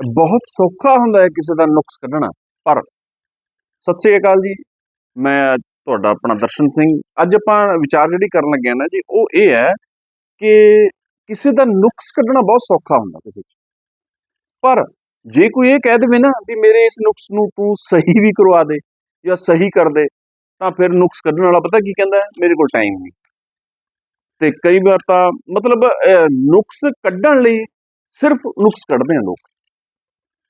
ਬਹੁਤ ਸੌਖਾ ਹੁੰਦਾ ਹੈ ਕਿਸੇ ਦਾ ਨੁਕਸ ਕੱਢਣਾ, ਪਰ ਸਤਿ ਸ੍ਰੀ ਅਕਾਲ ਜੀ, ਮੈਂ ਤੁਹਾਡਾ ਆਪਣਾ ਦਰਸ਼ਨ ਸਿੰਘ, ਅੱਜ ਆਪਾਂ ਵਿਚਾਰ ਜਿਹੜੀ ਕਰਨ ਲੱਗੇ ਹਾਂ ਨਾ ਜੀ, ਉਹ ਇਹ ਹੈ ਕਿ ਕਿਸੇ ਦਾ ਨੁਕਸ ਕੱਢਣਾ ਬਹੁਤ ਸੌਖਾ ਹੁੰਦਾ ਕਿਸੇ 'ਚ। ਪਰ ਜੇ ਕੋਈ ਇਹ ਕਹਿ ਦੇਵੇ ਨਾ ਵੀ ਮੇਰੇ ਇਸ ਨੁਕਸ ਨੂੰ ਤੂੰ ਸਹੀ ਵੀ ਕਰਵਾ ਦੇ ਜਾਂ ਸਹੀ ਕਰ ਦੇ, ਤਾਂ ਫਿਰ ਨੁਕਸ ਕੱਢਣ ਵਾਲਾ ਪਤਾ ਕੀ ਕਹਿੰਦਾ ਮੇਰੇ ਕੋਲ ਟਾਈਮ ਨਹੀਂ। ਤੇ ਕਈ ਵਾਰ ਤਾਂ ਮਤਲਬ ਨੁਕਸ ਕੱਢਣ ਲਈ ਸਿਰਫ ਨੁਕਸ ਕੱਢਦੇ ਆ ਲੋਕ।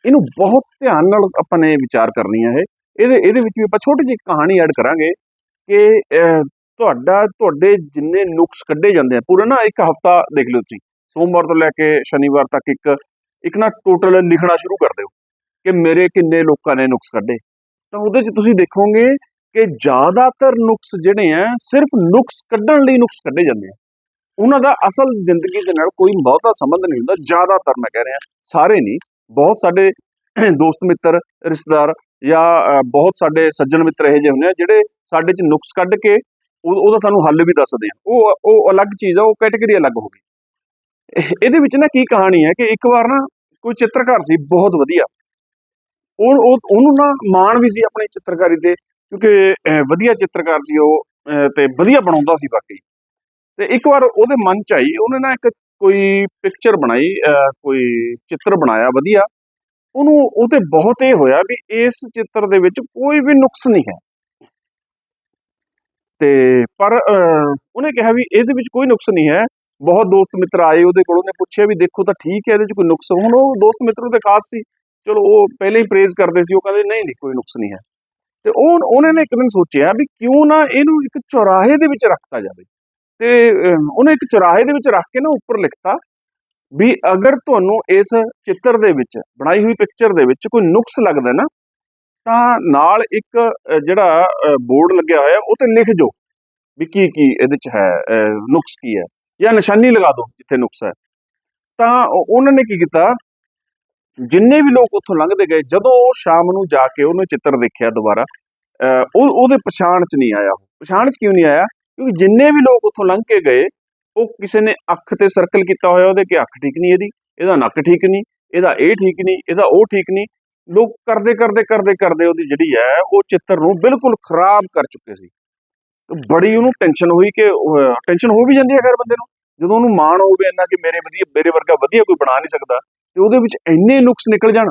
ਇਹਨੂੰ ਬਹੁਤ ਧਿਆਨ ਨਾਲ ਆਪਾਂ ਨੇ ਵਿਚਾਰ ਕਰਨੀ ਹੈ ਇਹਦੇ ਇਹਦੇ ਵਿੱਚ ਵੀ ਆਪਾਂ ਛੋਟੀ ਜਿਹੀ ਕਹਾਣੀ ਐਡ ਕਰਾਂਗੇ ਕਿ ਤੁਹਾਡਾ, ਤੁਹਾਡੇ ਜਿੰਨੇ ਨੁਕਸ ਕੱਢੇ ਜਾਂਦੇ ਆ, ਪੂਰਾ ਨਾ ਇੱਕ ਹਫਤਾ ਦੇਖ ਲਿਓ ਤੁਸੀਂ। ਸੋਮਵਾਰ ਤੋਂ ਲੈ ਕੇ ਸ਼ਨੀਵਾਰ ਤੱਕ ਇੱਕ ਇੱਕ ਨਾ ਟੋਟਲ ਲਿਖਣਾ ਸ਼ੁਰੂ ਕਰ ਦਿਓ ਕਿ ਮੇਰੇ ਕਿੰਨੇ ਲੋਕਾਂ ਨੇ ਨੁਕਸ ਕੱਢੇ। ਤਾਂ ਉਹਦੇ 'ਚ ਤੁਸੀਂ ਦੇਖੋਗੇ ਕਿ ਜ਼ਿਆਦਾਤਰ ਨੁਕਸ ਜਿਹੜੇ ਆ, ਸਿਰਫ ਨੁਕਸ ਕੱਢਣ ਲਈ ਨੁਕਸ ਕੱਢੇ ਜਾਂਦੇ ਆ। ਉਹਨਾਂ ਦਾ ਅਸਲ ਜ਼ਿੰਦਗੀ ਦੇ ਨਾਲ ਕੋਈ ਬਹੁਤਾ ਸੰਬੰਧ ਨਹੀਂ ਹੁੰਦਾ, ਜ਼ਿਆਦਾਤਰ ਮੈਂ ਕਹਿ ਰਿਹਾ, ਸਾਰੇ ਨਹੀਂ। ਬਹੁਤ ਸਾਡੇ ਦੋਸਤ ਮਿੱਤਰ, ਰਿਸ਼ਤੇਦਾਰ ਜਾਂ ਬਹੁਤ ਸਾਡੇ ਸੱਜਣ ਮਿੱਤਰ ਇਹੋ ਜਿਹੇ ਹੁੰਦੇ ਆ, ਜਿਹੜੇ ਸਾਡੇ 'ਚ ਨੁਕਸ ਕੱਢ ਕੇ ਉਹਦਾ ਸਾਨੂੰ ਹੱਲ ਵੀ ਦੱਸਦੇ ਆ। ਉਹ ਉਹ ਅਲੱਗ ਚੀਜ਼ ਆ, ਉਹ ਕੈਟੇਗਰੀ ਅਲੱਗ ਹੋ ਗਈ। ਇਹਦੇ ਵਿੱਚ ਨਾ ਕੀ ਕਹਾਣੀ ਹੈ ਕਿ ਇੱਕ ਵਾਰ ਨਾ ਕੋਈ ਚਿੱਤਰਕਾਰ ਸੀ, ਬਹੁਤ ਵਧੀਆ। ਉਹ ਉਹਨੂੰ ਨਾ ਮਾਣ ਵੀ ਸੀ ਆਪਣੀ ਚਿੱਤਰਕਾਰੀ ਤੇ, ਕਿਉਂਕਿ ਵਧੀਆ ਚਿੱਤਰਕਾਰ ਸੀ ਉਹ ਤੇ ਵਧੀਆ ਬਣਾਉਂਦਾ ਸੀ ਬਾਕੀ। ਤੇ ਇੱਕ ਵਾਰ ਉਹਦੇ ਮਨ ਚ ਆਈ, ਉਹਨੇ ਨਾ ਇੱਕ ਕੋਈ ਪਿਕਚਰ ਬਣਾਈ ਅਹ, ਕੋਈ ਚਿੱਤਰ ਬਣਾਇਆ ਵਧੀਆ ਉਹਨੂੰ ਉਹ ਤੇ ਬਹੁਤ ਇਹ ਹੋਇਆ ਵੀ ਇਸ ਚਿੱਤਰ ਦੇ ਵਿੱਚ ਕੋਈ ਵੀ ਨੁਕਸ ਨਹੀਂ ਹੈ। ਤੇ ਪਰ ਉਹਨੇ ਕਿਹਾ ਵੀ ਇਹਦੇ ਵਿੱਚ ਕੋਈ ਨੁਕਸ ਨਹੀਂ ਹੈ। ਬਹੁਤ ਦੋਸਤ ਮਿੱਤਰ ਆਏ ਉਹਦੇ ਕੋਲ ਉਹਨੇ ਪੁੱਛਿਆ ਵੀ ਦੇਖੋ ਤਾਂ ਠੀਕ ਹੈ ਇਹਦੇ ਵਿੱਚ ਕੋਈ ਨੁਕਸ। ਹੁਣ ਉਹ ਦੋਸਤ ਮਿੱਤਰ ਉਹਦੇ ਖਾਸ ਸੀ। ਚਲੋ ਉਹ ਪਹਿਲੇ ਹੀ ਪ੍ਰੇਜ਼ ਕਰਦੇ ਸੀ ਉਹ ਕਹਿੰਦੇ ਨਹੀਂ ਨਹੀਂ ਕੋਈ ਨੁਕਸ ਨਹੀਂ ਹੈ। ਤੇ ਉਹ ਉਹਨੇ ਨੇ ਇੱਕ ਦਿਨ ਸੋਚਿਆ ਵੀ ਕਿਉਂ ਨਾ ਇਹਨੂੰ ਇੱਕ ਚੌਰਾਹੇ ਦੇ ਵਿੱਚ ਰੱਖਤਾ ਜਾਵੇ। ਤੇ ਉਹਨੇ ਇੱਕ ਚੁਰਾਹੇ ਦੇ ਵਿੱਚ ਰੱਖ ਕੇ ਨਾ ਉੱਪਰ ਲਿਖਤਾ ਵੀ ਅਗਰ ਤੁਹਾਨੂੰ ਇਸ ਚਿੱਤਰ ਦੇ ਵਿੱਚ ਬਣਾਈ ਹੋਈ ਪਿਕਚਰ ਦੇ ਵਿੱਚ ਕੋਈ ਨੁਕਸ ਲੱਗਦਾ ਨਾ ਤਾਂ ਨਾਲ ਇੱਕ ਜਿਹੜਾ ਬੋਰਡ ਲੱਗਿਆ ਹੋਇਆ ਉਹ ਤੇ ਲਿਖ ਜੋ ਵੀ ਕੀ ਕੀ ਇਹਦੇ ਚ ਹੈ ਨੁਕਸ ਕੀ ਹੈ ਜਾਂ ਨਿਸ਼ਾਨੀ ਲਗਾ ਦਿਓ ਜਿੱਥੇ ਨੁਕਸ ਹੈ। ਤਾਂ ਉਹਨਾਂ ਨੇ ਕੀ ਕੀਤਾ? ਜਿੰਨੇ ਵੀ ਲੋਕ ਉੱਥੋਂ ਲੰਘਦੇ ਗਏ ਜਦੋਂ ਉਹ ਸ਼ਾਮ ਨੂੰ ਜਾ ਕੇ ਉਹਨੇ ਚਿੱਤਰ ਦੇਖਿਆ ਦੁਬਾਰਾ ਅ, ਉਹ ਉਹਦੇ ਪਛਾਣ ਚ ਨਹੀਂ ਆਇਆ ਉਹ। ਪਛਾਣ ਚ ਕਿਉਂ ਨਹੀਂ ਆਇਆ? ਕਿਉਂਕਿ ਜਿੰਨੇ ਵੀ ਲੋਕ ਉੱਥੋਂ ਲੰਘ ਕੇ ਗਏ, ਉਹ ਕਿਸੇ ਨੇ ਅੱਖ ਤੇ ਸਰਕਲ ਕੀਤਾ ਹੋਇਆ, ਉਹਦੇ ਕਿ ਅੱਖ ਠੀਕ ਨਹੀਂ ਇਹਦੀ, ਇਹਦਾ ਨੱਕ ਠੀਕ ਨਹੀਂ, ਇਹਦਾ ਇਹ ਠੀਕ ਨਹੀਂ, ਇਹਦਾ ਉਹ ਠੀਕ ਨਹੀਂ। ਲੋਕ ਕਰਦੇ ਕਰਦੇ ਕਰਦੇ ਕਰਦੇ ਉਹਦੀ ਜਿਹੜੀ ਹੈ, ਉਹ ਚਿੱਤਰ ਨੂੰ ਬਿਲਕੁਲ ਖਰਾਬ ਕਰ ਚੁੱਕੇ ਸੀ। ਬੜੀ ਉਹਨੂੰ ਟੈਨਸ਼ਨ ਹੋਈ ਕਿ ਟੈਨਸ਼ਨ ਹੋ ਵੀ ਜਾਂਦੀ ਹੈ ਖੈਰ ਬੰਦੇ ਨੂੰ। ਜਦੋਂ ਉਹਨੂੰ ਮਾਣ ਹੋਵੇ ਇੰਨਾ ਕਿ ਮੇਰੇ ਵਧੀਆ, ਮੇਰੇ ਵਰਗਾ ਵਧੀਆ ਕੋਈ ਬਣਾ ਨਹੀਂ ਸਕਦਾ, ਤੇ ਉਹਦੇ ਵਿੱਚ ਇੰਨੇ ਨੁਕਸ ਨਿਕਲ ਜਾਣ,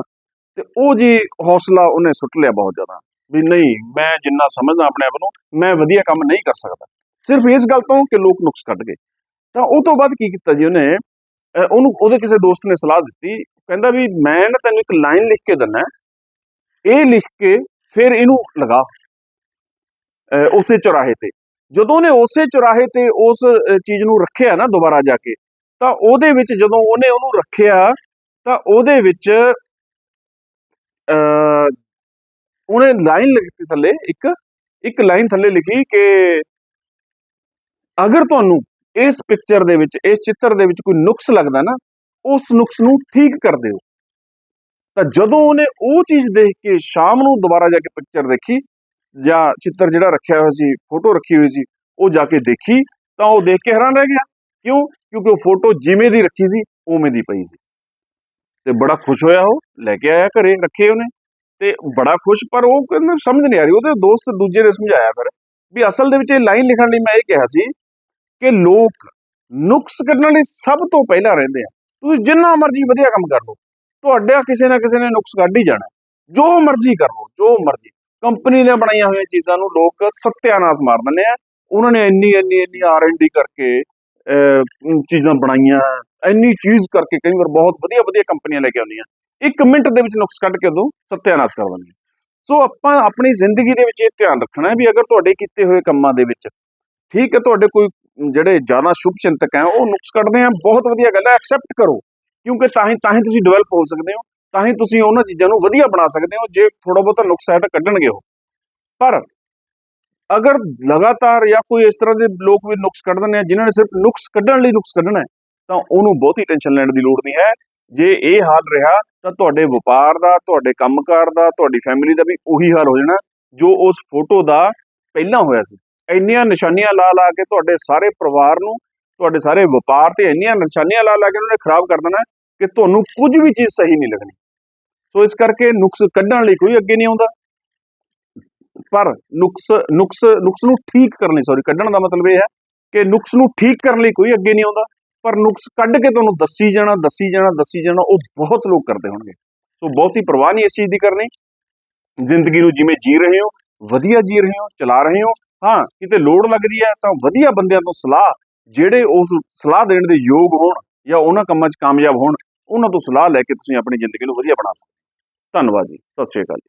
ਤੇ ਉਹ ਜੀ ਹੌਸਲਾ ਉਹਨੇ ਸੁੱਟ ਲਿਆ ਬਹੁਤ ਜ਼ਿਆਦਾ। ਵੀ ਨਹੀਂ, ਮੈਂ ਜਿੰਨਾ ਸਮਝਦਾ ਆਪਣੇ ਆਪ ਨੂੰ, ਮੈਂ ਵਧੀਆ ਕੰਮ ਨਹੀਂ ਕਰ ਸਕਦਾ। ਸਿਰਫ ਇਸ ਗੱਲ ਤੋਂ ਕਿ ਲੋਕ ਨੁਕਸ ਕੱਢ ਗਏ। ਤਾਂ ਉਹ ਤੋਂ ਬਾਅਦ ਕੀ ਕੀਤਾ ਜੀ ਉਹਨੇ ਉਹਨੂੰ ਉਹਦੇ ਕਿਸੇ ਦੋਸਤ ਨੇ ਸਲਾਹ ਦਿੱਤੀ ਕਹਿੰਦਾ ਵੀ ਮੈਂ ਨਾ ਤੈਨੂੰ ਇੱਕ ਲਾਈਨ ਲਿਖ ਕੇ ਦਿੰਦਾ ਇਹ ਲਿਖ ਕੇ ਫਿਰ ਇਹਨੂੰ ਲਗਾ ਉਸੇ ਚੁਰਾਹੇ ਤੇ। ਜਦੋਂ ਉਹਨੇ ਉਸੇ ਚੁਰਾਹੇ ਤੇ ਉਸ ਚੀਜ਼ ਨੂੰ ਰੱਖਿਆ ਨਾ ਦੁਬਾਰਾ ਜਾ ਕੇ ਤਾਂ ਉਹਦੇ ਵਿੱਚ ਜਦੋਂ ਉਹਨੇ ਉਹਨੂੰ ਰੱਖਿਆ ਤਾਂ ਉਹਦੇ ਵਿੱਚ ਅਹ, ਉਹਨੇ ਲਾਈਨ ਲਿਖਤੀ ਥੱਲੇ ਇੱਕ ਇੱਕ ਲਾਈਨ ਥੱਲੇ ਲਿਖੀ ਕਿ ਅਗਰ ਤੁਹਾਨੂੰ ਇਸ ਪਿਕਚਰ ਦੇ ਵਿੱਚ, ਇਸ ਚਿੱਤਰ ਦੇ ਵਿੱਚ ਕੋਈ ਨੁਕਸ ਲੱਗਦਾ ਨਾ, ਉਸ ਨੁਕਸ ਨੂੰ ਠੀਕ ਕਰ ਦਿਓ। ਤਾਂ ਜਦੋਂ ਉਹਨੇ ਉਹ ਚੀਜ਼ ਦੇਖ ਕੇ ਸ਼ਾਮ ਨੂੰ ਦੁਬਾਰਾ ਜਾ ਕੇ ਪਿਕਚਰ ਦੇਖੀ, ਜਾਂ ਚਿੱਤਰ ਜਿਹੜਾ ਰੱਖਿਆ ਹੋਇਆ ਸੀ ਫੋਟੋ ਰੱਖੀ ਹੋਈ ਸੀ, ਉਹ ਜਾ ਕੇ ਦੇਖੀ, ਤਾਂ ਉਹ ਦੇਖ ਕੇ ਹੈਰਾਨ ਰਹਿ ਗਿਆ। ਕਿਉਂ? ਕਿਉਂਕਿ ਉਹ ਫੋਟੋ ਜਿਵੇਂ ਦੀ ਰੱਖੀ ਸੀ, ਉਵੇਂ ਦੀ ਪਈ ਸੀ। ਤੇ ਬੜਾ ਖੁਸ਼ ਹੋਇਆ ਉਹ, ਲੈ ਕੇ ਆਇਆ ਘਰੇ, ਰੱਖੇ ਉਹਨੇ। ਤੇ ਬੜਾ ਖੁਸ਼, ਪਰ ਉਹ ਕਹਿੰਦਾ ਸਮਝ ਨਹੀਂ ਆ ਰਹੀ, ਉਹਦੇ ਦੋਸਤ ਦੂਜੇ ਨੇ ਸਮਝਾਇਆ ਫਿਰ, ਵੀ ਅਸਲ ਦੇ ਵਿੱਚ ਇਹ ਲਾਈਨ ਲਿਖਣ ਲਈ ਮੈਂ ਇਹ ਕਿਹਾ ਸੀ ਕਿ ਲੋਕ ਨੁਕਸ ਕੱਢਣ ਲਈ ਸਭ ਤੋਂ ਪਹਿਲਾਂ ਰਹਿੰਦੇ ਆ। ਤੁਸੀਂ ਜਿੰਨਾ ਮਰਜ਼ੀ ਵਧੀਆ ਕੰਮ ਕਰ ਲਓ ਤੁਹਾਡਾ ਕਿਸੇ ਨਾ ਕਿਸੇ ਨੇ ਨੁਕਸ ਕੱਢ ਹੀ ਜਾਣਾ। ਜੋ ਮਰਜ਼ੀ ਕਰ ਲਓ ਜੋ ਮਰਜ਼ੀ। ਕੰਪਨੀ ਦੀਆਂ ਬਣਾਈਆਂ ਹੋਈਆਂ ਚੀਜ਼ਾਂ ਨੂੰ ਲੋਕ ਸਤਿਆਨਾਸ ਮਾਰ ਦਿੰਦੇ ਆ। ਉਹਨਾਂ ਨੇ ਇੰਨੀ ਇੰਨੀ ਇੰਨੀ ਆਰ&ਡੀ ਕਰਕੇ ਅਹ, ਚੀਜ਼ਾਂ ਬਣਾਈਆਂ ਇੰਨੀ ਚੀਜ਼ ਕਰਕੇ ਕਈ ਵਾਰ ਬਹੁਤ ਵਧੀਆ ਵਧੀਆ ਕੰਪਨੀਆਂ ਲੈ ਕੇ ਆਉਂਦੀਆਂ। ਇੱਕ ਮਿੰਟ ਦੇ ਵਿੱਚ ਨੁਕਸ ਕੱਢ ਕੇ ਉਦੋਂ ਸਤਿਆਨਾਸ਼ ਕਰ ਦਿੰਦੀਆਂ ਸੋ ਆਪਾਂ ਆਪਣੀ ਜ਼ਿੰਦਗੀ ਦੇ ਵਿੱਚ ਇਹ ਧਿਆਨ ਰੱਖਣਾ ਹੈ ਵੀ ਅਗਰ ਤੁਹਾਡੇ ਕੀਤੇ ਹੋਏ ਕੰਮਾਂ ਦੇ ਵਿੱਚ ਠੀਕ ਹੈ ਤੁਹਾਡੇ ਕੋਈ ਜਿਹੜੇ ਜ਼ਿਆਦਾ ਸ਼ੁਭ ਚਿੰਤਕ ਹੈ, ਉਹ ਨੁਕਸ ਕੱਢਦੇ ਆ। ਬਹੁਤ ਵਧੀਆ ਗੱਲ ਹੈ ਐਕਸੈਪਟ ਕਰੋ। ਕਿਉਂਕਿ ਤਾਂ ਹੀ ਤਾਂ ਹੀ ਤੁਸੀਂ ਡਿਵੈਲਪ ਹੋ ਸਕਦੇ ਹੋ, ਤਾਂ ਹੀ ਤੁਸੀਂ ਉਹਨਾਂ ਚੀਜ਼ਾਂ ਨੂੰ ਵਧੀਆ ਬਣਾ ਸਕਦੇ ਹੋ, ਜੇ ਥੋੜਾ ਬਹੁਤਾ ਨੁਕਸ ਹੈ ਤਾਂ ਕੱਢਣਗੇ ਉਹ। ਪਰ ਅਗਰ ਲਗਾਤਾਰ ਜਾਂ ਕੋਈ ਇਸ ਤਰ੍ਹਾਂ ਦੇ ਲੋਕ ਵੀ ਨੁਕਸ ਕੱਢ ਦਿੰਦੇ ਆ, ਜਿਨ੍ਹਾਂ ਨੇ ਸਿਰਫ ਨੁਕਸ ਕੱਢਣ ਲਈ ਨੁਕਸ ਕੱਢਣਾ ਹੈ, ਤਾਂ ਉਹਨੂੰ ਬਹੁਤੀ ਟੈਨਸ਼ਨ ਲੈਣ ਦੀ ਲੋੜ ਨਹੀਂ ਹੈ। ਜੇ ਇਹ ਹਾਲ ਰਿਹਾ, ਤਾਂ ਤੁਹਾਡੇ ਵਪਾਰ ਦਾ, ਤੁਹਾਡੇ ਕੰਮਕਾਰ ਦਾ, ਤੁਹਾਡੀ ਫੈਮਿਲੀ ਦਾ ਵੀ ਉਹੀ ਹਾਲ ਹੋ ਜਾਣਾ, ਜੋ ਉਸ ਫੋਟੋ ਦਾ ਪਹਿਲਾਂ ਹੋਇਆ ਸੀ। ਇੰਨੀਆਂ ਨਿਸ਼ਾਨੀਆਂ ਲਾ ਲਾ ਕੇ ਤੁਹਾਡੇ ਸਾਰੇ ਪਰਿਵਾਰ ਨੂੰ, ਤੁਹਾਡੇ ਸਾਰੇ ਵਪਾਰ ਤੇ ਇੰਨੀਆਂ ਨਿਸ਼ਾਨੀਆਂ ਲਾ ਲਾ ਕੇ ਉਹਨਾਂ ਨੇ ਖਰਾਬ ਕਰ ਦੇਣਾ ਕਿ ਤੁਹਾਨੂੰ ਕੁਝ ਵੀ ਚੀਜ਼ ਸਹੀ ਨਹੀਂ ਲੱਗਣੀ। ਸੋ ਇਸ ਕਰਕੇ ਨੁਕਸ ਕੱਢਣ ਲਈ ਕੋਈ ਅੱਗੇ ਨਹੀਂ ਆਉਂਦਾ। ਪਰ ਨੁਕਸ ਨੁਕਸ ਨੁਕਸ ਨੂੰ ਠੀਕ ਕਰਨ ਲਈ ਸੌਰੀ ਕੱਢਣ ਦਾ ਮਤਲਬ ਇਹ ਹੈ ਕਿ ਨੁਕਸ ਨੂੰ ਠੀਕ ਕਰਨ ਲਈ ਕੋਈ ਅੱਗੇ ਨਹੀਂ ਆਉਂਦਾ, ਪਰ ਨੁਕਸ ਕੱਢ ਕੇ ਤੁਹਾਨੂੰ ਦੱਸੀ ਜਾਣਾ ਦੱਸੀ ਜਾਣਾ ਦੱਸੀ ਜਾਣਾ, ਉਹ ਬਹੁਤ ਲੋਕ ਕਰਦੇ ਹੋਣਗੇ। ਸੋ ਬਹੁਤ ਹੀ ਪਰਵਾਹ ਨਹੀਂ ਇਸ ਚੀਜ਼ ਦੀ ਕਰਨੀ। ਜ਼ਿੰਦਗੀ ਨੂੰ ਜਿਵੇਂ ਜੀ ਰਹੇ ਹੋ, ਵਧੀਆ ਜੀ ਰਹੇ ਹੋ, ਚਲਾ ਰਹੇ ਹੋ ਹਾਂ, ਕਿਤੇ ਲੋੜ ਲੱਗਦੀ ਹੈ ਤਾਂ ਵਧੀਆ ਬੰਦਿਆਂ ਤੋਂ ਸਲਾਹ, ਜਿਹੜੇ ਉਸ ਸਲਾਹ ਦੇਣ ਦੇ ਯੋਗ ਹੋਣ ਜਾਂ ਉਹਨਾਂ ਕੰਮਾਂ 'ਚ ਕਾਮਯਾਬ ਹੋਣ, ਉਹਨਾਂ ਤੋਂ ਸਲਾਹ ਲੈ ਕੇ ਤੁਸੀਂ ਆਪਣੀ ਜ਼ਿੰਦਗੀ ਨੂੰ ਵਧੀਆ ਬਣਾ ਸਕਦੇ ਹੋ। ਧੰਨਵਾਦ ਜੀ, ਸਤਿ ਸ਼੍ਰੀ ਅਕਾਲ